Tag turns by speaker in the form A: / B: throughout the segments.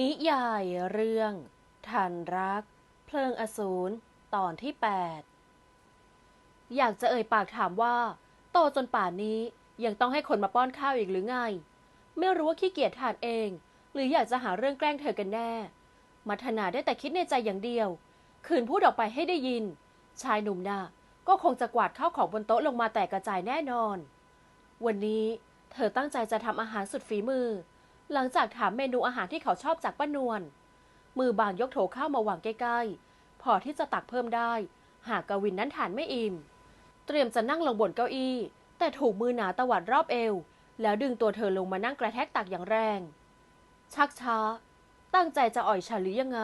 A: นิยายเรื่องทันรัก เพลิงอสูรตอนที่ 8 อยากจะเอ่ยปากถามว่า โตจนป่านนี้ยังต้องให้คนมาป้อนข้าวอีกหรือไง ไม่รู้ว่าขี้เกียจทานเอง หรืออยากจะหาเรื่องแกล้งเธอกันแน่ มัทนาได้แต่คิดในใจอย่างเดียว คืนพูดออกไปให้ได้ยิน ชายหนุ่มน่ะก็คงจะกวาดข้าวของบนโต๊ะลงมาแตกกระจายแน่นอน วันนี้เธอตั้งใจจะทำอาหารสุดฝีมือ หลังจากถามเมนูอาหารที่เขาชอบจากป้านวล มือบางยกโถข้าวมาวางใกล้ๆ พอที่จะตักเพิ่มได้ หากกวินนั้นทานไม่อิ่ม เตรียมจะนั่งลงบนเก้าอี้ แต่ถูกมือหนาตวัดรอบเอว แล้วดึงตัวเธอลงมานั่งกระแทกตักอย่างแรง ชักช้า ตั้งใจจะอ่อยฉันหรือยังไง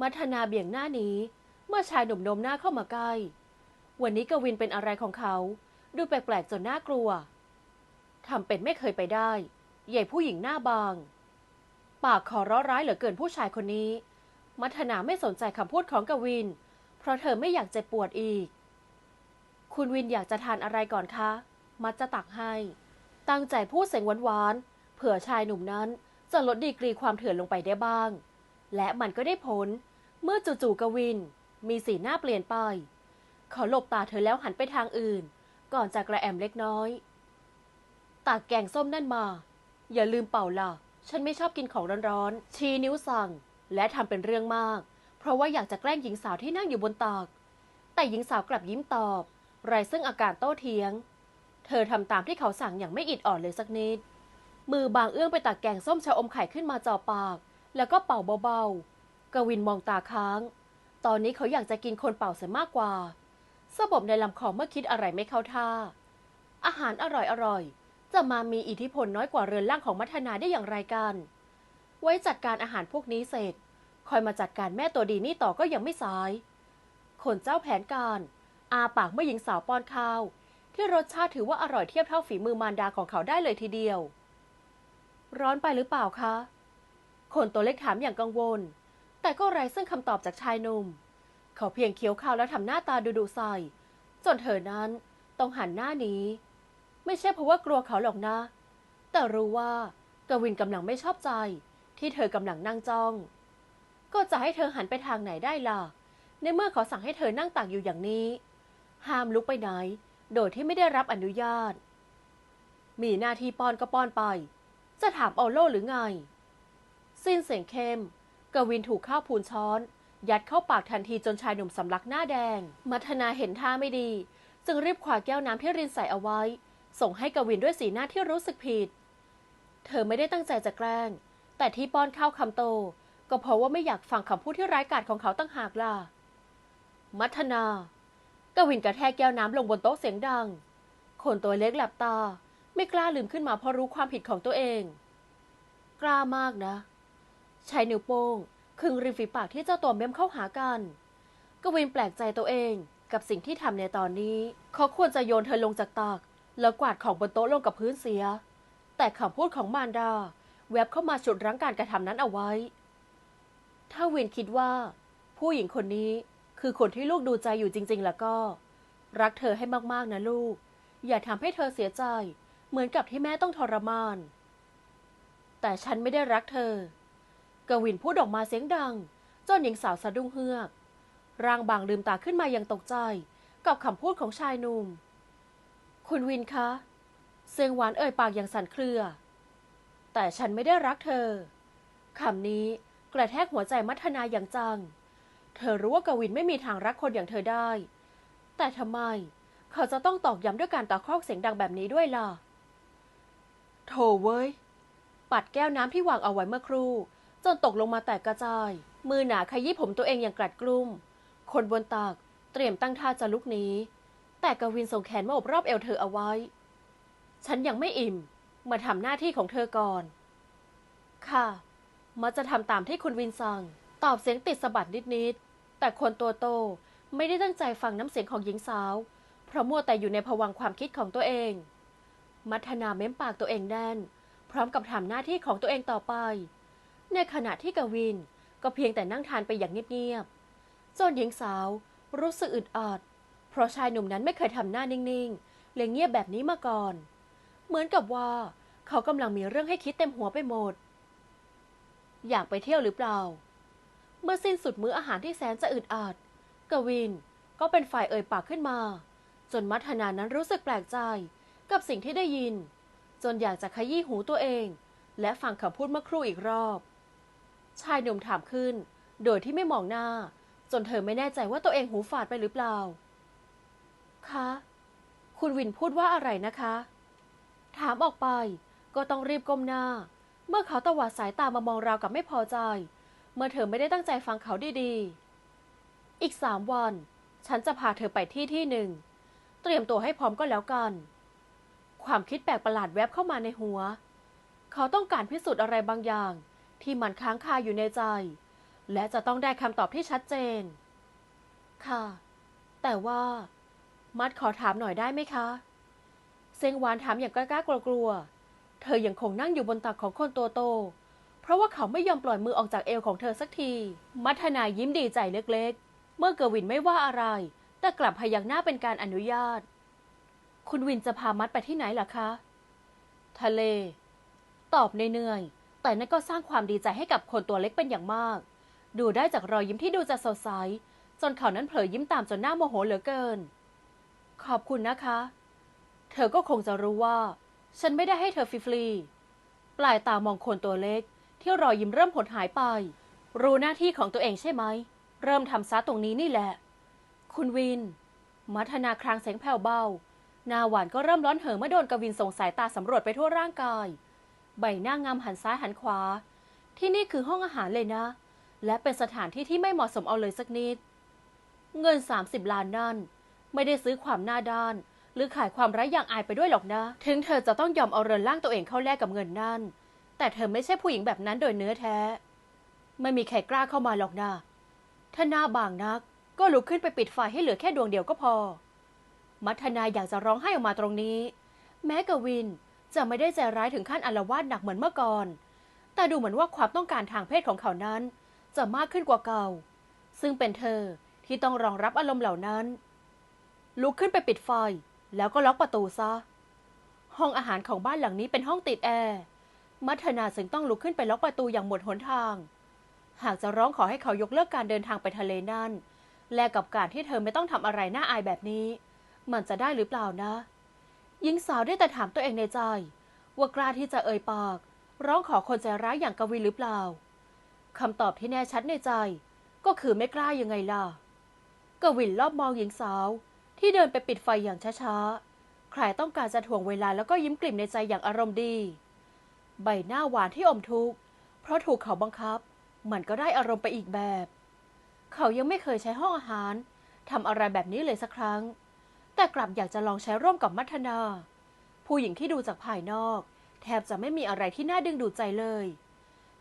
A: มัทนาเบี่ยงหน้านี้ เมื่อชายหนุ่มนมหน้าเข้ามาใกล้ วันนี้กวินเป็นอะไรของเขา ดูแปลกๆจนน่ากลัวทำเป็นไม่เคยไปได้ ใหญ่ผู้หญิงหน้าบาง ปากขอร้อร้ายเหลือเกินผู้ชายคนนี้ มัทนาไม่สนใจคำพูดของกวิน เพราะเธอไม่อยากเจ็บปวดอีก คุณวินอยากจะทานอะไรก่อนคะ มัดจะตักให้ ตั้งใจพูดเสียงหวานๆ เผื่อชายหนุ่มนั้นจะลดดีกรีความเถื่อนลงไปได้บ้าง และมันก็ได้ผล เมื่อจู่ๆกวิน มีสีหน้าเปลี่ยนไปขาหลบตาเธอแล้วหันไปทางอื่น ก่อนจะกระแอมเล็กน้อยตักแกงส้มนั่นมา อย่าลืมเป่าล่ะ ฉันไม่ชอบกินของร้อนๆ ชี้นิ้วสั่ง และทำเป็นเรื่องมาก เพราะว่าอยากจะแกล้งหญิงสาวที่นั่งอยู่บนตักแต่หญิงสาวกลับยิ้มตอบ ไรซึ่งอาการโต้เถียง เธอทำตามที่เขาสั่งอย่างไม่อิดอ่อนเลยสักนิด มือบางเอื้องไปตักแกงส้มชะอมไข่ขึ้นมาจ่อปาก แล้วก็เป่าเบาๆ กวินมองตาค้าง ตอนนี้เขาอยากจะกินคนเป่าเสียมากกว่าสะบมในลำคอเมื่อคิดอะไรไม่เข้าท่า อาหารอร่อยๆ จะมามีอิทธิพลน้อยกว่าเรือนร่างของมัทนาได้อย่างไรกัน ไว้จัดการอาหารพวกนี้เสร็จ คอยมาจัดการแม่ตัวดีนี่ต่อก็ยังไม่สาย คนเจ้าแผนการ อาปากเมื่อหญิงสาวป้อนข้าว ที่รสชาติถือว่าอร่อยเทียบเท่าฝีมือมารดาของเขาได้เลยทีเดียว ร้อนไปหรือเปล่าคะ คนตัวเล็กถามอย่างกังวล แต่ก็ไร้ซึ่งคำตอบจากชายหนุ่ม เขาเพียงเคี้ยวข้าวแล้วทำหน้าตาดุดุใส่จนเธอนั้นต้องหันหน้าหนี้ ไม่ใช่เพราะว่ากลัวเขาหรอกนะ แต่รู้ว่ากวินกำลังไม่ชอบใจ ที่เธอกำลังนั่งจ้อง ก็จะให้เธอหันไปทางไหนได้ล่ะ ในเมื่อเขาสั่งให้เธอนั่งตักอยู่อย่างนี้ ห้ามลุกไปไหน โดยที่ไม่ได้รับอนุญาต มีหน้าที่ป้อนก็ป้อนไป จะถามเอาโล่หรือไง สิ้นเสียงเข้ม กวินถูกข้าวพูนช้อน ยัดเข้าปากทันทีจนชายหนุ่มสำลักหน้าแดง มัทนาเห็นท่าไม่ดี จึงรีบคว้าแก้วน้ำที่รินใส่เอาไว้ ส่งให้กวินด้วยสีหน้าที่รู้สึกผิด เธอไม่ได้ตั้งใจจะแกล้ง แต่ที่ป้อนข้าวคำโต ก็เพราะว่าไม่อยากฟังคำพูดที่ร้ายกาจของเขาตั้งหากล่ะ มัทนากวินกระแทกแก้วน้ำลงบนโต๊ะเสียงดัง คนตัวเล็กหลับตา ไม่กล้าลืมขึ้นมาเพราะรู้ความผิดของตัวเอง กล้ามากนะใช้นิ้วโป้งคึงริมฝีปากที่เจ้าตัวเม้มเข้าหากันกวินแปลกใจตัวเองกับสิ่งที่ทำในตอนนี้ เขาควรจะโยนเธอลงจากตัก แล้วกวาดของบนโต๊ะลงกับพื้นเสีย แต่คำพูดของมารดา แวบเข้ามาฉุดรั้งการกระทำนั้นเอาไว้ ถ้าวินคิดว่า ผู้หญิงคนนี้คือคนที่ลูกดูใจอยู่จริง ๆ แล้วก็ รักเธอให้มากๆนะลูก อย่าทำให้เธอเสียใจ เหมือนกับที่แม่ต้องทรมาน แต่ฉันไม่ได้รักเธอกวินพูดออกมาเสียงดัง จนหญิงสาวสะดุ้งเฮือก ร่างบางลืมตาขึ้นมาอย่างตกใจ กับคำพูดของชายหนุ่ม คุณวินคะ เสียงหวานเอ่ยปากอย่างสั่นเครือ แต่ฉันไม่ได้รักเธอ คำนี้กระแทกหัวใจมัทนาอย่างจัง เธอรู้ว่ากวินไม่มีทางรักคนอย่างเธอได้ แต่ทำไมเขาจะต้องตอกย้ำด้วยการตะคอกเสียงดังแบบนี้ด้วยล่ะ โถเว้ย ปัดแก้วน้ำที่วางเอาไว้เมื่อครู่ จนตกลงมาแตกกระจาย มือหนาขยี้ผมตัวเองอย่างกลัดกลุ้ม คนบนตักเตรียมตั้งท่าจะลุกหนี แต่กวินส่งแขนมาอบรอบเอวเธอเอาไว้ ฉันยังไม่อิ่ม มาทำหน้าที่ของเธอก่อน ค่ะมักจะทำตามที่คุณวินสั่ง ตอบเสียงติดสะบัดนิดๆ แต่คนตัวโตไม่ได้ตั้งใจฟังน้ำเสียงของหญิงสาว เพราะมัวแต่อยู่ในภวังความคิดของตัวเอง มัทนาเม้มปากตัวเองแน่น พร้อมกับทำหน้าที่ของตัวเองต่อไป ในขณะที่กวินก็เพียงแต่นั่งทานไปอย่างเงียบๆ จนหญิงสาวรู้สึกอึดอัด เพราะชายหนุ่มนั้นไม่เคยทำหน้านิ่งๆเลยเงียบแบบนี้มาก่อน เหมือนกับว่า เขากำลังมีเรื่องให้คิดเต็มหัวไปหมด อยากไปเที่ยวหรือเปล่า เมื่อสิ้นสุดมื้ออาหารที่แสนจะอึดอัดกวินก็เป็นฝ่ายเอ่ยปากขึ้นมา จนมัทนานั้นรู้สึกแปลกใจกับสิ่งที่ได้ยิน จนอยากจะขยี้หูตัวเอง และฟังคำพูดเมื่อครู่อีกรอบ ชายหนุ่มถามขึ้น โดยที่ไม่มองหน้า จนเธอไม่แน่ใจว่าตัวเองหูฝาดไปหรือเปล่า คะ คุณวินพูดว่าอะไรนะคะ ถามออกไปก็ต้องรีบก้มหน้า เมื่อเขาตวาดสายตามามองราวกับไม่พอใจ เมื่อเธอไม่ได้ตั้งใจฟังเขาดีๆ อีกสามวัน ฉันจะพาเธอไปที่ที่หนึ่ง เตรียมตัวให้พร้อมก็แล้วกัน ความคิดแปลกประหลาดแวบเข้ามาในหัว เขาต้องการพิสูจน์อะไรบางอย่าง ที่มันค้างคาอยู่ในใจ และจะต้องได้คำตอบที่ชัดเจน ค่ะ แต่ว่า มัดขอถามหน่อยได้ไหมคะ เซงหวานถามอย่างกล้ากลัวๆ เธอยังคงนั่งอยู่บนตักของคนตัวโต เพราะว่าเขาไม่ยอมปล่อยมือออกจากเอวของเธอสักที มัทนายิ้มดีใจเล็กๆ เมื่อเกวินไม่ว่าอะไร แต่กลับพยักหน้าเป็นการอนุญาต คุณวินจะพามัดไปที่ไหนล่ะคะ ทะเล ตอบเนื่อยๆ แต่นั่นก็สร้างความดีใจให้กับคนตัวเล็กเป็นอย่างมาก ดูได้จากรอยยิ้มที่ดูจะสดใส จนเขานั้นเผลอยิ้มตามจนหน้าโมโหเหลือเกิน ขอบคุณนะคะ เธอก็คงจะรู้ว่า ฉันไม่ได้ให้เธอฟรีๆปลายตามองคนตัวเล็ก ที่รอยยิ้มเริ่มหดหายไป รู้หน้าที่ของตัวเองใช่ไหม เริ่มทำซะตรงนี้นี่แหละ คุณวิน มัทนาครางเสียงแผ่วเบา หน้าหวานก็เริ่มร้อนเห่อเมื่อโดนกวินส่งสายตาสำรวจไปทั่วร่างกาย ใบหน้างามหันซ้ายหันขวา ที่นี่คือห้องอาหารเลยนะ และเป็นสถานที่ที่ไม่เหมาะสมเอาเลยสักนิด เงิน 30 ล้านนั่น ไม่ได้ซื้อความหน้าด้าน หรือขายความไร้อย่างอายไปด้วยหรอกนะ ถึงเธอจะต้องยอมเอาเรือนร่างตัวเองเข้าแลกกับเงินนั่น แต่เธอไม่ใช่ผู้หญิงแบบนั้นโดยเนื้อแท้ ไม่มีใครกล้าเข้ามาหรอกนะถ้าหน้าบางนัก ก็ลุกขึ้นไปปิดไฟให้เหลือแค่ดวงเดียวก็พอ มัทนาอยากจะร้องไห้ออกมาตรงนี้ แม้กวินจะไม่ได้ใจร้ายถึงขั้นอาละวาดหนักเหมือนเมื่อก่อน แต่ดูเหมือนว่าความต้องการทางเพศของเขานั้น จะมากขึ้นกว่าเก่า ซึ่งเป็นเธอที่ต้องรองรับอารมณ์เหล่านั้น ลุกขึ้นไปปิดไฟ แล้วก็ล็อกประตูซะ ห้องอาหารของบ้านหลังนี้เป็นห้องติดแอร์มัทนาจึงต้องลุกขึ้นไปล็อกประตูอย่างหมดหนทาง หากจะร้องขอให้เขายกเลิกการเดินทางไปทะเลนั่น แลกกับการที่เธอไม่ต้องทำอะไรน่าอายแบบนี้ มันจะได้หรือเปล่านะ หญิงสาวได้แต่ถามตัวเองในใจ ว่ากล้าที่จะเอ่ยปาก ร้องขอคนใจร้ายอย่างกวีหรือเปล่าคำตอบที่แน่ชัดในใจ ก็คือไม่กล้ายังไงล่ะ กวินรอบมองหญิงสาว ที่เดินไปปิดไฟอย่างช้าๆ ใครต้องการจะถ่วงเวลาแล้วก็ยิ้มกลิ่มในใจอย่างอารมณ์ดี ใบหน้าหวานที่อมทุกข์ เพราะถูกเขาบังคับ มันก็ได้อารมณ์ไปอีกแบบ เขายังไม่เคยใช้ห้องอาหารทำอะไรแบบนี้เลยสักครั้ง แต่กลับอยากจะลองใช้ร่วมกับมัทนา ผู้หญิงที่ดูจากภายนอก แทบจะไม่มีอะไรที่น่าดึงดูดใจเลย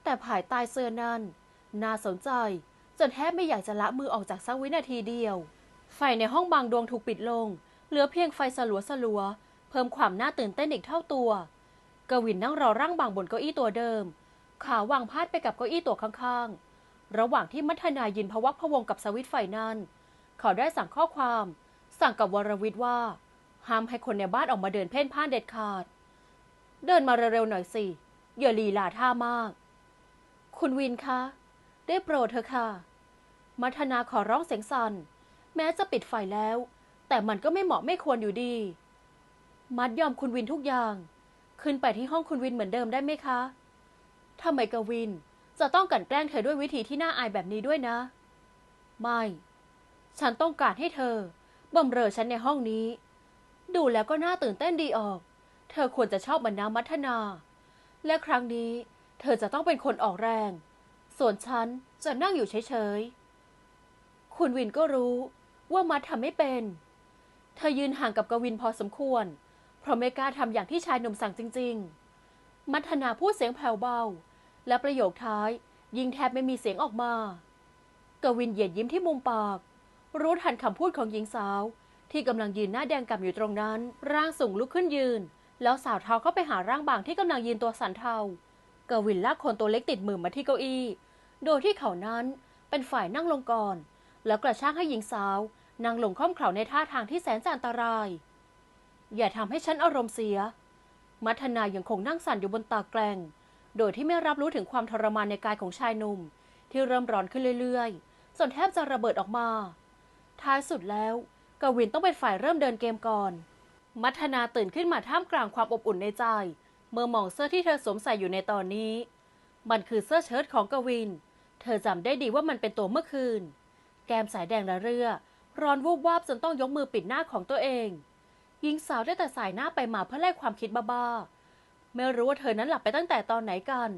A: แต่ภายใต้เสื้อนั้น น่าสนใจ จนแทบไม่อยากจะละมือออกจากสักวินาทีเดียว ไฟในห้องบางดวงถูกปิดลง เหลือเพียงไฟสลัวสลัวๆเพิ่มความน่าตื่นเต้นอีกเท่าตัว กวินนั่งรอร่างบางบนเก้าอี้ตัวเดิม ขาวางพาดไปกับเก้าอี้ตัวข้างๆ ระหว่างที่มัทนายินพวักพวงกับสวิตไฟนั้น เขาได้สั่งข้อความ สั่งกับวรวิทย์ว่า ห้ามให้คนในบ้านออกมาเดินเพ่นพ่านเด็ดขาด เดินมาเร็วๆหน่อยสิ อย่าลีลาท่ามาก คุณวินคะ ได้โปรดเถอะค่ะ มัทนาขอร้องเสียงสั่น แม้จะปิดไฟแล้ว แต่มันก็ไม่เหมาะไม่ควรอยู่ดี มัดยอมคุณวินทุกอย่าง ขึ้นไปที่ห้องคุณวินเหมือนเดิมได้ไหมคะทำไมกวินจะต้องกลั่นแกล้งเธอด้วยวิธีที่น่าอายแบบนี้ด้วยนะ ไม่ ฉันต้องการให้เธอบำเรอฉันในห้องนี้ ดูแล้วก็น่าตื่นเต้นดีออก เธอควรจะชอบมันนะมัทนา และครั้งนี้ เธอจะต้องเป็นคนออกแรง ส่วนฉันจะนั่งอยู่เฉยๆ คุณวินก็รู้ ว่ามัดทำไม่เป็น เธอยืนห่างกับกวินพอสมควร เพราะไม่กล้าทำอย่างที่ชายหนุ่มสั่งจริง ๆ มัทนาพูดเสียงแผ่วเบา และประโยคท้ายยิงแทบไม่มีเสียงออกมา กวินเหยียดยิ้มที่มุมปาก รู้ทันคำพูดของหญิงสาว ที่กำลังยืนหน้าแดงกำอยู่ตรงนั้น ร่างสูงลุกขึ้นยืน แล้วสาวเทาเข้าไปหาร่างบางที่กำลังยืนตัวสันเทากวินลากคนตัวเล็กติดมือมาที่เก้าอี้ โดยที่เขานั้นเป็นฝ่ายนั่งลงก่อน แล้วกระชากให้หญิงสาวนั่งลงค่อมเข่าในท่าทางที่แสนจะอันตราย อย่าทำให้ฉันอารมณ์เสีย มัทนายังคงนั่งสั่นอยู่บนตาแกลงโดยที่ไม่รับรู้ถึงความทรมานในกายของชายหนุ่ม ที่เริ่มร้อนขึ้นเรื่อยๆจนแทบจะระเบิดออกมา ท้ายสุดแล้วกวินต้องเป็นฝ่ายเริ่มเดินเกมก่อน มัทนาตื่นขึ้นมาท่ามกลางความอบอุ่นในใจ เมื่อมองเสื้อที่เธอสวมใส่อยู่ในตอนนี้ มันคือเสื้อเชิ้ตของกวิน เธอจำได้ดีว่ามันเป็นตัวเมื่อคืน แก้มสายแดงระเรื่อ ร้อนวูบวาบจนต้องยกมือปิดหน้าของตัวเอง หญิงสาวได้แต่สายหน้าไปมาเพื่อไล่ความคิดบ้าๆ ไม่รู้ว่าเธอนั้นหลับไปตั้งแต่ตอนไหนกัน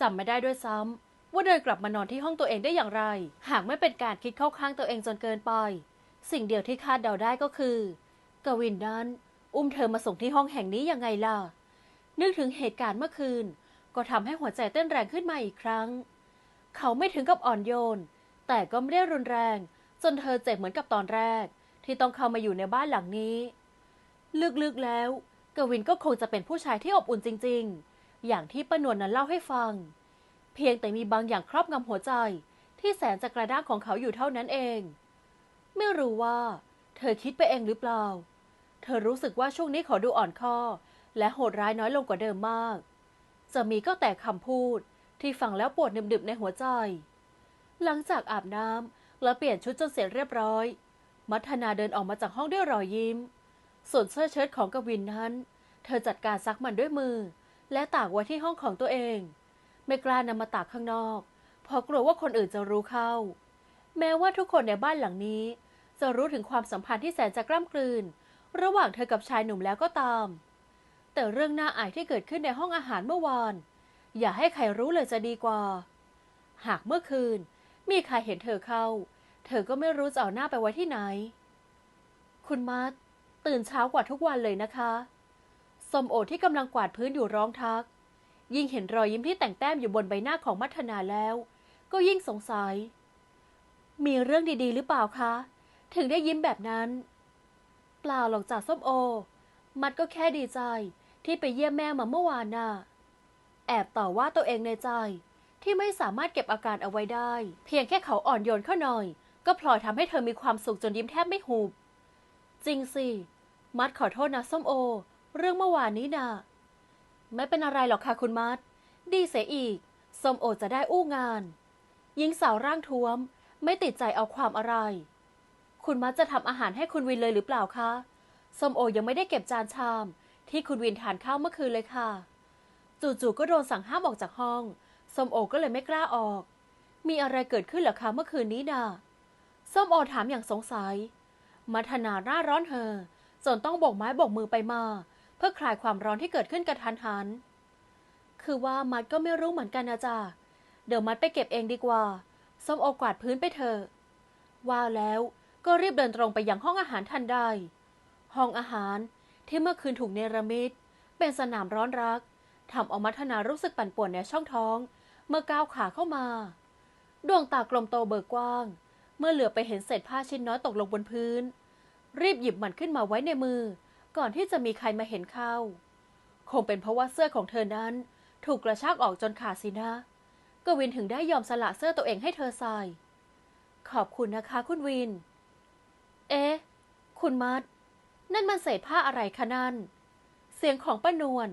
A: จำไม่ได้ด้วยซ้ำว่าเดินกลับมานอนที่ห้องตัวเองได้อย่างไร หากไม่เป็นการคิดเข้าข้างตัวเองจนเกินไป สิ่งเดียวที่คาดเดาได้ก็คือกวินนั้น อุ้มเธอมาส่งที่ห้องแห่งนี้ยังไงล่ะ นึกถึงเหตุการณ์เมื่อคืน ก็ทำให้หัวใจเต้นแรงขึ้นมาอีกครั้ง เขาไม่ถึงกับอ่อนโยน แต่ก็ไม่ได้รุนแรง จนเธอเจ็บเหมือนกับตอนแรก ที่ต้องเข้ามาอยู่ในบ้านหลังนี้ ลึกๆแล้ว กวินก็คงจะเป็นผู้ชายที่อบอุ่นจริง ๆ อย่างที่ป้านวลนั้นเล่าให้ฟัง เพียงแต่มีบางอย่างครอบงำหัวใจ ที่แสนจะกระด้างของเขาอยู่เท่านั้นเอง ไม่รู้ว่า เธอคิดไปเองหรือเปล่า เธอรู้สึกว่าช่วงนี้เขาดูอ่อนข้อ และโหดร้ายน้อยลงกว่าเดิมมาก จะมีก็แต่คำพูดที่ฟังแล้วปวดหนึบๆในหัวใจ หลังจากอาบน้ำและเปลี่ยนชุดจนเสร็จเรียบร้อย มัทนาเดินออกมาจากห้องด้วยรอยยิ้ม ส่วนเสื้อเชิ้ตของกวินนั้น เธอจัดการซักมันด้วยมือ และตากไว้ที่ห้องของตัวเอง ไม่กล้านำมาตากข้างนอก เพราะกลัวว่าคนอื่นจะรู้เข้า แม้ว่าทุกคนในบ้านหลังนี้ จะรู้ถึงความสัมพันธ์ที่แสนจะกล้ำกลืน ระหว่างเธอกับชายหนุ่มแล้วก็ตาม แต่เรื่องน่าอายที่เกิดขึ้นในห้องอาหารเมื่อวาน อย่าให้ใครรู้เลยจะดีกว่า หากเมื่อคืน มีใครเห็นเธอเข้า เธอก็ไม่รู้จะเอาหน้าไปไว้ที่ไหน คุณมัดตื่นเช้ากว่าทุกวันเลยนะคะสมโอที่กำลังกวาดพื้นอยู่ร้องทัก ยิ่งเห็นรอยยิ้มที่แต่งแต้มอยู่บนใบหน้าของมัทนาแล้ว ก็ยิ่งสงสัย มีเรื่องดีๆ หรือเปล่าคะ ถึงได้ยิ้มแบบนั้น เปล่าหรอกจากส้มโอ มัดก็แค่ดีใจที่ไปเยี่ยมแม่มาเมื่อวานน่ะ แอบต่อว่าตัวเองในใจ ที่ไม่สามารถเก็บอาการเอาไว้ได้ เพียงแค่เขาอ่อนโยนเข้าหน่อย ก็พลอยทำให้เธอมีความสุขจนยิ้มแทบไม่หุบ จริงสิ มัดขอโทษนะส้มโอ เรื่องเมื่อวานนี้นะไม่เป็นอะไรหรอกค่ะคุณมัด ดีเสียอีก ส้มโอจะได้อู้งาน หญิงสาวร่างท้วม ไม่ติดใจเอาความอะไร คุณมัดจะทำอาหารให้คุณวินเลยหรือเปล่าคะ ส้มโอยังไม่ได้เก็บจานชาม ที่คุณวินทานข้าวเมื่อคืนเลยค่ะ จู่ๆก็โดนสั่งห้ามออกจากห้อง ส้มโอก็เลยไม่กล้าออก มีอะไรเกิดขึ้นเหรอคะเมื่อคืนนี้น่ะส้มโอถามอย่างสงสัย มัทนาหน้าร้อนเธอจนต้องโบกไม้โบกมือไปมา เพื่อคลายความร้อนที่เกิดขึ้นกระทันหัน คือว่ามัดก็ไม่รู้เหมือนกันนะจ๊ะเดี๋ยวมัดไปเก็บเองดีกว่า ส้มโอกวาดพื้นไปเถอะ ว่าแล้วก็รีบเดินตรงไปยังห้องอาหารทันใด ห้องอาหารที่เมื่อคืนถูกเนรมิตเป็นสนามร้อนรักทำเอามัทนารู้สึกปั่นป่วนในช่องท้อง เมื่อก้าวขาเข้ามา ดวงตากลมโตเบิกกว้าง เมื่อเหลือไปเห็นเศษผ้าชิ้นน้อยตกลงบนพื้น รีบหยิบมันขึ้นมาไว้ในมือ ก่อนที่จะมีใครมาเห็นเข้า คงเป็นเพราะว่าเสื้อของเธอนั้น ถูกกระชากออกจนขาดสินะ กวินถึงได้ยอมสละเสื้อตัวเองให้เธอใส่ ขอบคุณนะคะคุณวิน เอ๊ะ คุณมัด นั่นมันเศษผ้าอะไรคะนั่น เสียงของป้านวล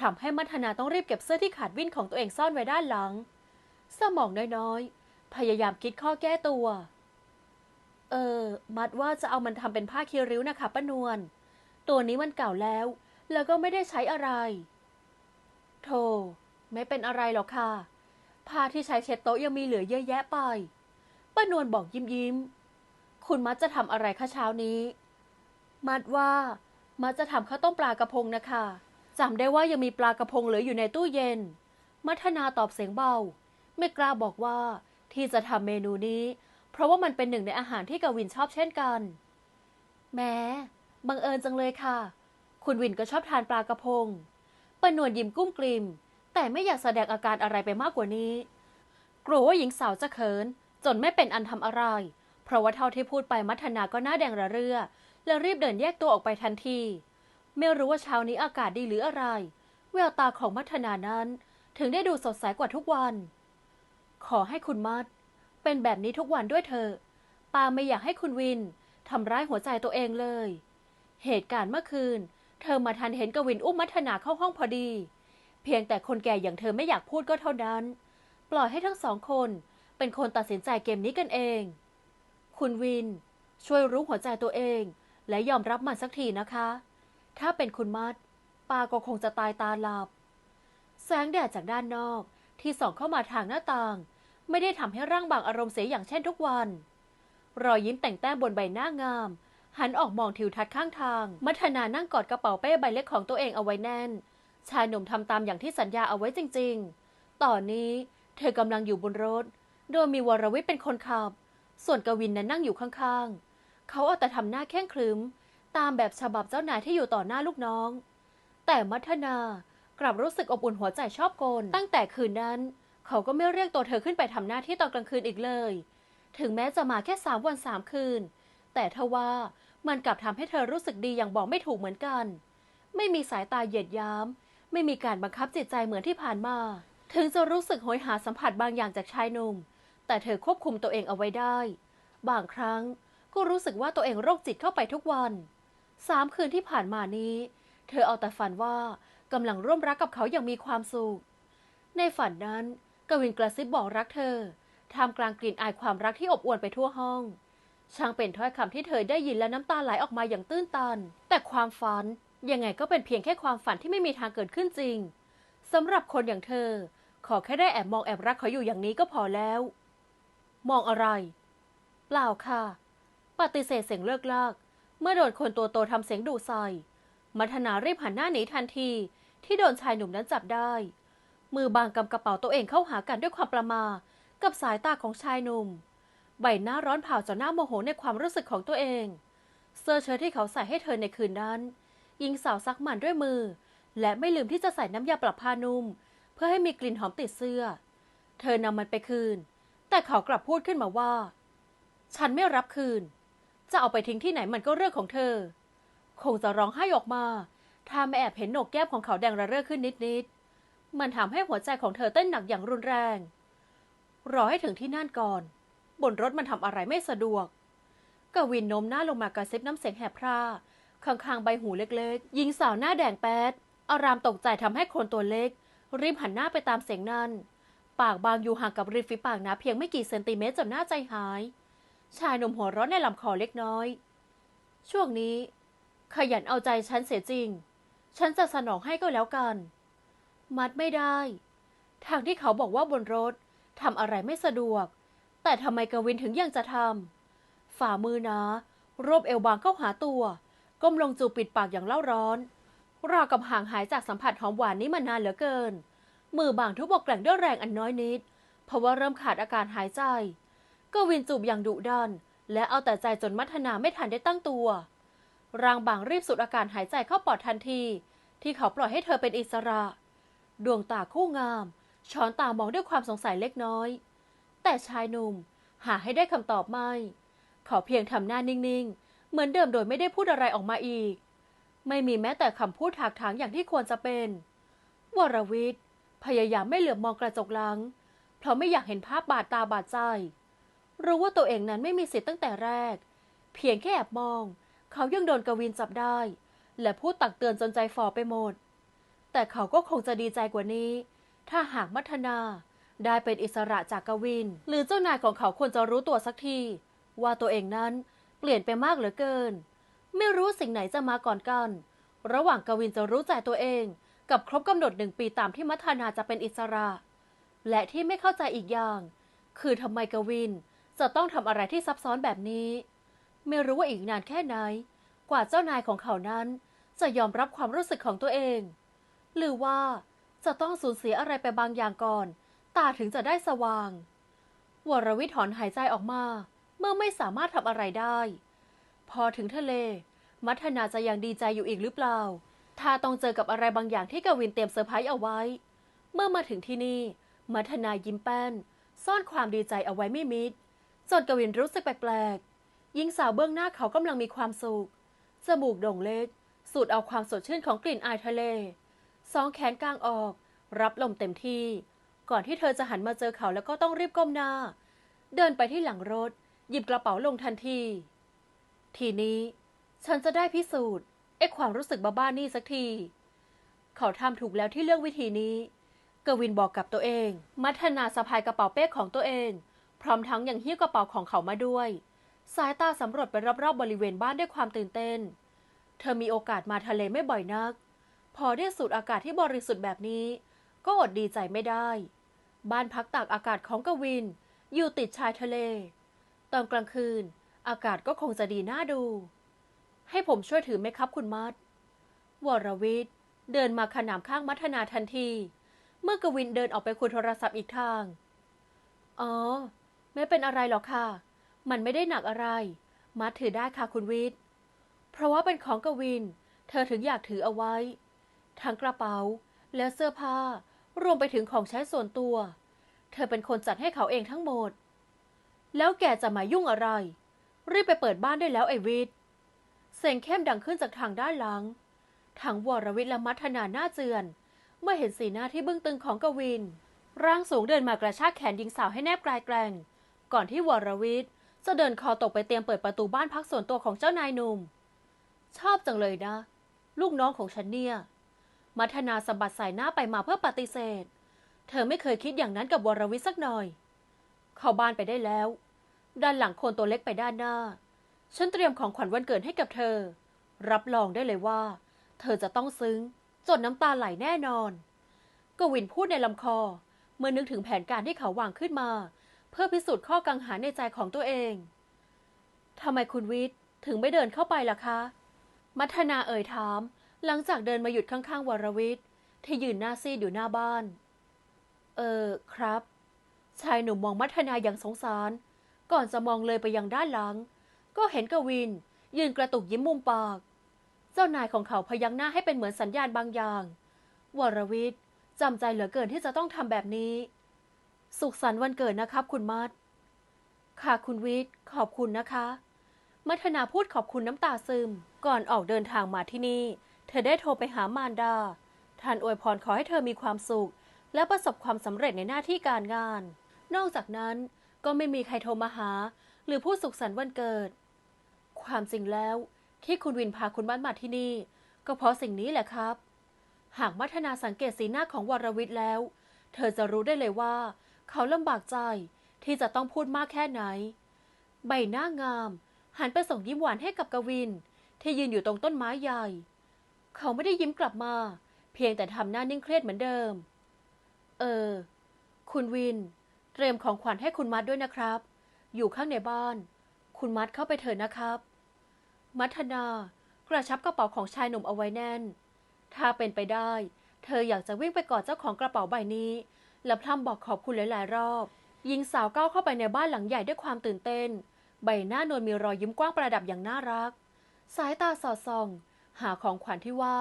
A: ทำให้มัทนาต้องรีบเก็บเสื้อที่ขาดวิ่นของตัวเองซ่อนไว้ด้านหลัง สมองน้อยๆ พยายามคิดข้อแก้ตัว เออ มัดว่าจะเอามันทำเป็นผ้าคีริ้วนะคะป้านวล ตัวนี้มันเก่าแล้ว แล้วก็ไม่ได้ใช้อะไร โธ่ ไม่เป็นอะไรหรอกค่ะ ผ้าที่ใช้เช็ดโต๊ะยังมีเหลือเยอะแยะไป ป้านวลบอกยิ้มยิ้ม คุณมัดจะทำอะไรคะเช้านี้ มัดว่า มัดจะทำข้าวต้มปลากระพงนะคะ จำได้ว่ายังมีปลากระพงเหลืออยู่ในตู้เย็น มัทนาตอบเสียงเบา ไม่กล้าบอกว่าที่จะทำเมนูนี้ เพราะว่ามันเป็นหนึ่งในอาหารที่กวินชอบเช่นกัน แม้บังเอิญจังเลยค่ะ คุณวินก็ชอบทานปลากระพงปนวลยิ้มกุ้มกลิมแต่ไม่อยากแสดงอาการอะไรไปมากกว่านี้ กลัวว่าหญิงสาวจะเขิน จนไม่เป็นอันทำอะไร เพราะว่าเท่าที่พูดไปมัทนาก็หน้าแดงระเรื่อ และรีบเดินแยกตัวออกไปทันที ไม่รู้ว่าเช้านี้อากาศดีหรืออะไร แววตาของมัทนานั้น ถึงได้ดูสดใสกว่าทุกวัน ขอให้คุณมัด เป็นแบบนี้ทุกวันด้วยเถอะปาไม่อยากให้คุณวินทำร้ายหัวใจตัวเองเลย เหตุการณ์เมื่อคืน เธอมาทันเห็นกวินอุ้มมัทนาเข้าห้องพอดี เพียงแต่คนแก่อย่างเธอไม่อยากพูดก็เท่านั้น ปล่อยให้ทั้งสองคนเป็นคนตัดสินใจเกมนี้กันเอง คุณวิน ช่วยรู้หัวใจตัวเอง และยอมรับมันสักทีนะคะ ถ้าเป็นคุณมัดปาก็คงจะตายตาหลับ แสงแดดจากด้านนอกที่ส่องเข้ามาทางหน้าต่าง ไม่ได้ทำให้ร่างบางอารมณ์เสียอย่างเช่นทุกวัน รอยยิ้มแต่งแต้มบนใบหน้างาม หันออกมองทิวทัศน์ข้างทาง มัทนานั่งกอดกระเป๋าเป้ใบเล็กของตัวเองเอาไว้แน่น ชายหนุ่มทำตามอย่างที่สัญญาเอาไว้จริง ๆตอนนี้เธอกำลังอยู่บนรถ โดยมีวรวิทย์เป็นคนขับ ส่วนกวินนั้นนั่งอยู่ข้างๆ เขาเอาแต่ทำหน้าแข้งครึม ตามแบบฉบับเจ้านายที่อยู่ต่อหน้าลูกน้อง แต่มัทนากลับรู้สึกอบอุ่นหัวใจชอบกลตั้งแต่คืนนั้น เขาก็ไม่เรียกตัวเธอขึ้นไปทำหน้าที่ตอนกลางคืนอีกเลย ถึงแม้จะมาแค่สามวันสามคืน แต่ทว่ามันกลับทำให้เธอรู้สึกดีอย่างบอกไม่ถูกเหมือนกัน ไม่มีสายตาเหยียดย้ำไม่มีการบังคับจิตใจเหมือนที่ผ่านมา ถึงจะรู้สึกโหยหาสัมผัสบางอย่างจากชายหนุ่ม แต่เธอควบคุมตัวเองเอาไว้ได้ บางครั้งก็รู้สึกว่าตัวเองโรคจิตเข้าไปทุกวัน สามคืนที่ผ่านมานี้ เธอเอาแต่ฝันว่ากำลังร่วมรักกับเขาอย่างมีความสุข ในฝันนั้นกวินกระซิบบอกรักเธอท่ามกลางกลิ่นอายความรักที่อบอวลไปทั่วห้อง ช่างเป็นถ้อยคำที่เธอได้ยินและน้ำตาไหลออกมาอย่างตื้นตัน แต่ความฝันยังไงก็เป็นเพียงแค่ความฝันที่ไม่มีทางเกิดขึ้นจริงสำหรับคนอย่างเธอ ขอแค่ได้แอบมองแอบรักเขาอยู่อย่างนี้ก็พอแล้ว มองอะไร เปล่าค่ะ ปฏิเสธเสียงเลิกลาก เมื่อโดนคนตัวโตทำเสียงดุใส่มัทนารีบหันหน้าหนีทันที ที่โดนชายหนุ่มนั้นจับได้ มือบางกำกระเป๋าตัวเองเข้าหากันด้วยความประมากับสายตาของชายหนุ่ม ใบหน้าร้อนเผาจนหน้าโมโหในความรู้สึกของตัวเอง เสื้อเชิ้ตที่เขาใส่ให้เธอในคืนนั้นยิงสาวซักหมันด้วยมือ และไม่ลืมที่จะใส่น้ำยาปรับผ้านุ่ม เพื่อให้มีกลิ่นหอมติดเสื้อ เธอนำมันไปคืน แต่เขากลับพูดขึ้นมาว่า ฉันไม่รับคืน จะเอาไปทิ้งที่ไหนมันก็เรื่องของเธอ คงจะร้องไห้ออกมา ถ้าไม่แอบเห็นโหนกแก้มของเขาแดงระเรื่อขึ้นนิดๆ มันทำให้หัวใจของเธอเต้นหนักอย่างรุนแรง รอให้ถึงที่นั่นก่อน บนรถมันทำอะไรไม่สะดวก กวินโน้มหน้าลงมากระซิบน้ำเสียงแหบพร่าข้างๆใบหูเล็กๆ ยิงสาวหน้าแดงแป๊ด อารามตกใจทำให้คนตัวเล็ก รีบหันหน้าไปตามเสียงนั้น ปากบางอยู่ห่างกับริมฝีปากนาเพียงไม่กี่เซนติเมตรจนหน้าใจหาย ชายหนุ่มหัวร้อนในลำคอเล็กน้อย ช่วงนี้ ขยันเอาใจฉันเสียจริง ฉันจะสนองให้ก็แล้วกัน มัดไม่ได้ ทางที่เขาบอกว่าบนรถทำอะไรไม่สะดวก แต่ทำไมกวินถึงยังจะทำฝ่ามือนะรวบเอวบางเข้าหาตัว ก้มลงจูบปิดปากอย่างเล่าร้อนราวกับห่างหายจากสัมผัสหอมหวานนี้มานานเหลือเกิน มือบางทุบอกแกล่งด้วยแรงอันน้อยนิด เพราะว่าเริ่มขาดอาการหายใจ กวินจูบอย่างดุดัน และเอาแต่ใจจนมัทนาไม่ทันได้ตั้งตัวร่างบางรีบสูดอาการหายใจเข้าปอดทันที ที่เขาปล่อยให้เธอเป็นอิสระ ดวงตาคู่งาม ช้อนตามองด้วยความสงสัยเล็กน้อย แต่ชายหนุ่มหาให้ได้คำตอบไม่ เขาเพียงทำหน้านิ่งๆ เหมือนเดิมโดยไม่ได้พูดอะไรออกมาอีก ไม่มีแม้แต่คำพูดถากถางอย่างที่ควรจะเป็น วรวิทย์พยายามไม่เหลือบมองกระจกหลัง เพราะไม่อยากเห็นภาพบาดตาบาดใจ รู้ว่าตัวเองนั้นไม่มีสิทธิ์ตั้งแต่แรก เพียงแค่แอบมอง เขายังโดนกวินจับได้ และพูดตักเตือนจนใจฝ่อไปหมด แต่เขาก็คงจะดีใจกว่านี้ ถ้าหากมัทนาได้เป็นอิสระจากกวิน หรือเจ้านายของเขาควรจะรู้ตัวสักที ว่าตัวเองนั้นเปลี่ยนไปมากเหลือเกิน ไม่รู้สิ่งไหนจะมาก่อนกัน ระหว่างกวินจะรู้ใจตัวเอง กับครบกำหนดหนึ่งปีตามที่มัทนาจะเป็นอิสระ และที่ไม่เข้าใจอีกอย่าง คือทำไมกวิน จะต้องทำอะไรที่ซับซ้อนแบบนี้ ไม่รู้ว่าอีกนานแค่ไหน กว่าเจ้านายของเขานั้น จะยอมรับความรู้สึกของตัวเอง หรือว่าจะต้องสูญเสียอะไรไปบางอย่างก่อน ตาถึงจะได้สว่าง วรวิทย์ถอนหายใจออกมา เมื่อไม่สามารถทำอะไรได้ พอถึงทะเล มัทนาจะยังดีใจอยู่อีกหรือเปล่า ถ้าต้องเจอกับอะไรบางอย่างที่กวินเตรียมเซอร์ไพรส์เอาไว้ เมื่อมาถึงที่นี่ มัทนายิ้มแป้น ซ่อนความดีใจเอาไว้ไม่มิด จนกวินรู้สึกแปลกๆยิงสาวเบื้องหน้าเขากำลังมีความสุข จมูกโด่งเล็ก สูดเอาความสดชื่นของกลิ่นอายทะเล สองแขนกลางออก รับลมเต็มที่ ก่อนที่เธอจะหันมาเจอเขาแล้วก็ต้องรีบก้มหน้า เดินไปที่หลังรถ หยิบกระเป๋าลงทันที ทีนี้ ฉันจะได้พิสูจน์ไอ้ความรู้สึกบ้าๆนี่สักที เขาทำถูกแล้วที่เลือกวิธีนี้ กวินบอกกับตัวเอง มัทนาสะพายกระเป๋าเป้ของตัวเอง พร้อมทั้งยังหิ้วกระเป๋าของเขามาด้วย สายตาสำรวจไปรอบๆบริเวณบ้านด้วยความตื่นเต้น เธอมีโอกาสมาทะเลไม่บ่อยนัก พอได้สูดอากาศที่บริสุทธิ์แบบนี้ ก็อดดีใจไม่ได้ บ้านพักตากอากาศของกวิน อยู่ติดชายทะเล ตอนกลางคืน อากาศก็คงจะดีน่าดู ให้ผมช่วยถือไหมครับคุณมัดวรวิทย์เดินมาขนามข้างมัทนาทันที เมื่อกวินเดินออกไปคุยโทรศัพท์อีกทาง อ๋อ ไม่เป็นอะไรหรอกค่ะ มันไม่ได้หนักอะไร มัดถือได้ค่ะคุณวิทย์ เพราะว่าเป็นของกวิน เธอถึงอยากถือเอาไว้ ทั้งกระเป๋าและเสื้อผ้า รวมไปถึงของใช้ส่วนตัว เธอเป็นคนจัดให้เขาเองทั้งหมด แล้วแกจะมายุ่งอะไร รีบไปเปิดบ้านได้แล้วไอ้วิทย์ เสียงเข้มดังขึ้นจากทางด้านหลัง ทั้งวรวิทย์และมัทนาหน้าเจือน เมื่อเห็นสีหน้าที่บึ้งตึงของกวิน ร่างสูงเดินมากระชากแขนหญิงสาวให้แนบกลายแกลง ก่อนที่วรวิทย์จะเดินคอตกไปเตรียมเปิดประตูบ้านพักส่วนตัวของเจ้านายหนุ่ม ชอบจังเลยนะ ลูกน้องของฉันเนี่ยมัทนาสะบัดสายหน้าไปมาเพื่อปฏิเสธ เธอไม่เคยคิดอย่างนั้นกับวรวิทย์สักหน่อย เข้าบ้านไปได้แล้ว ด้านหลังคนตัวเล็กไปด้านหน้า ฉันเตรียมของขวัญวันเกิดให้กับเธอ รับรองได้เลยว่า เธอจะต้องซึ้ง จนน้ำตาไหลแน่นอน กวินพูดในลำคอ เมื่อนึกถึงแผนการที่เขาวางขึ้นมา เพื่อพิสูจน์ข้อกังหาในใจของตัวเองทำไมคุณวิทย์ถึงไม่เดินเข้าไปล่ะคะ มัทนาเอ่ยถาม หลังจากเดินมาหยุดข้างๆวรวิทย์ที่ยืนหน้าซีดอยู่หน้าบ้าน เออครับ ชายหนุ่มมองมัทนาอย่างสงสาร ก่อนจะมองเลยไปยังด้านหลัง ก็เห็นกวิน ยืนกระตุกยิ้มมุมปาก เจ้านายของเขาพยักหน้าให้เป็นเหมือนสัญญาณบางอย่าง วรวิทย์จำใจเหลือเกินที่จะต้องทำแบบนี้ สุขสันต์วันเกิดนะครับ คุณมัดค่ะคุณวิทย์ขอบคุณนะคะมัทนาพูดขอบคุณน้ำตาซึม ก่อนออกเดินทางมาที่นี่ เธอได้โทรไปหามารดาท่านอวยพรขอให้เธอมีความสุข และประสบความสำเร็จในหน้าที่การงาน นอกจากนั้นก็ไม่มีใครโทรมาหา หรือพูดสุขสันต์วันเกิด ความจริงแล้ว ที่คุณวินพาคุณบ้านมาที่นี่ ก็เพราะสิ่งนี้แหละครับ หากมัทนาสังเกตสีหน้าของวรวิทย์แล้ว เธอจะรู้ได้เลยว่า เขาลำบากใจที่จะต้องพูดมากแค่ไหน ใบหน้างาม หันไปส่งยิ้มหวานให้กับกวิน ที่ยืนอยู่ตรงต้นไม้ใหญ่ เขาไม่ได้ยิ้มกลับมา เพียงแต่ทำหน้านิ่งเครียดเหมือนเดิม เออ คุณวิน เตรียมของขวัญให้คุณมัดด้วยนะครับ อยู่ข้างในบ้าน คุณมัดเข้าไปเถิดนะครับ มัทนากระชับกระเป๋าของชายหนุ่มเอาไว้แน่น ถ้าเป็นไปได้ เธออยากจะวิ่งไปกอดเจ้าของกระเป๋าใบนี้ และพร่ำบอกขอบคุณหลายๆ รอบ หญิงสาวก้าวเข้าไปในบ้านหลังใหญ่ด้วยความตื่นเต้น ใบหน้านวลมีรอยยิ้มกว้างประดับอย่างน่ารัก สายตาสอดส่อง หาของขวัญที่ว่า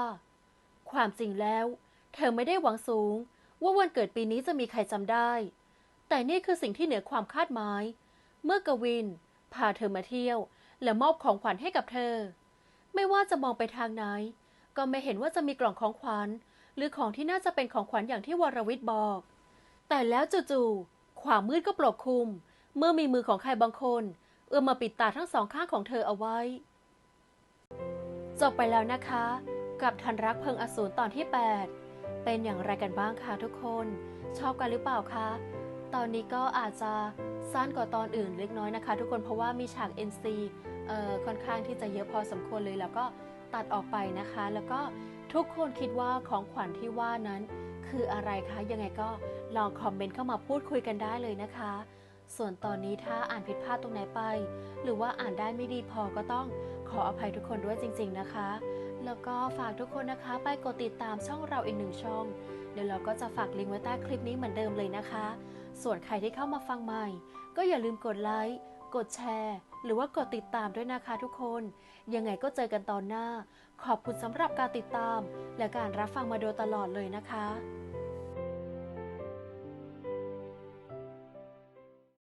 A: ความจริงแล้ว เธอไม่ได้หวังสูง ว่าวันเกิดปีนี้จะมีใครจำได้ แต่นี่คือสิ่งที่เหนือความคาดหมาย เมื่อกวิน พาเธอมาเที่ยว และมอบของขวัญให้กับเธอ ไม่ว่าจะมองไปทางไหน ก็ไม่เห็นว่าจะมีกล่องของขวัญหรือของที่น่าจะเป็นของขวัญอย่างที่วรวิทย์บอก แต่แล้วจู่ๆความมืดก็ปกคลุม เมื่อมีมือของใครบางคน เอื้อมมาปิดตาทั้งสองข้างของเธอเอาไว้ จบไปแล้วนะคะ กับทันรักเพิงอสูรตอนที่ 8 เป็นอย่างไรกันบ้างคะทุกคน ชอบกันหรือเปล่าคะตอนนี้ก็อาจจะสั้นกว่าตอนอื่นเล็กน้อยนะคะ ทุกคนเพราะว่ามีฉาก NC เอ่อค่อนข้างที่จะเยอะพอสมควรเลยแล้วก็ตัดออกไปนะคะ แล้วก็ทุกคนคิดว่าของขวัญที่ว่านั้นคืออะไรคะ ยังไงก็ ลองคอมเมนต์เข้ามาพูดคุยกันได้เลยนะคะ ส่วนตอนนี้ถ้าอ่านผิดพลาดตรงไหนไป หรือว่าอ่านได้ไม่ดีพอก็ต้องขออภัยทุกคนด้วยจริง ๆนะคะ แล้วก็ฝากทุกคนนะคะ ไปกดติดตามช่องเราอีกหนึ่งช่อง เดี๋ยวเราก็จะฝากลิงก์ไว้ใต้คลิปนี้เหมือนเดิมเลยนะคะ ส่วนใครที่เข้ามาฟังใหม่ ก็อย่าลืมกดไลค์กดแชร์ หรือว่ากดติดตามด้วยนะคะทุกคน ยังไงก็เจอกันตอนหน้า ขอบคุณสำหรับการติดตาม และการรับฟังมาโดยตลอดเลยนะคะ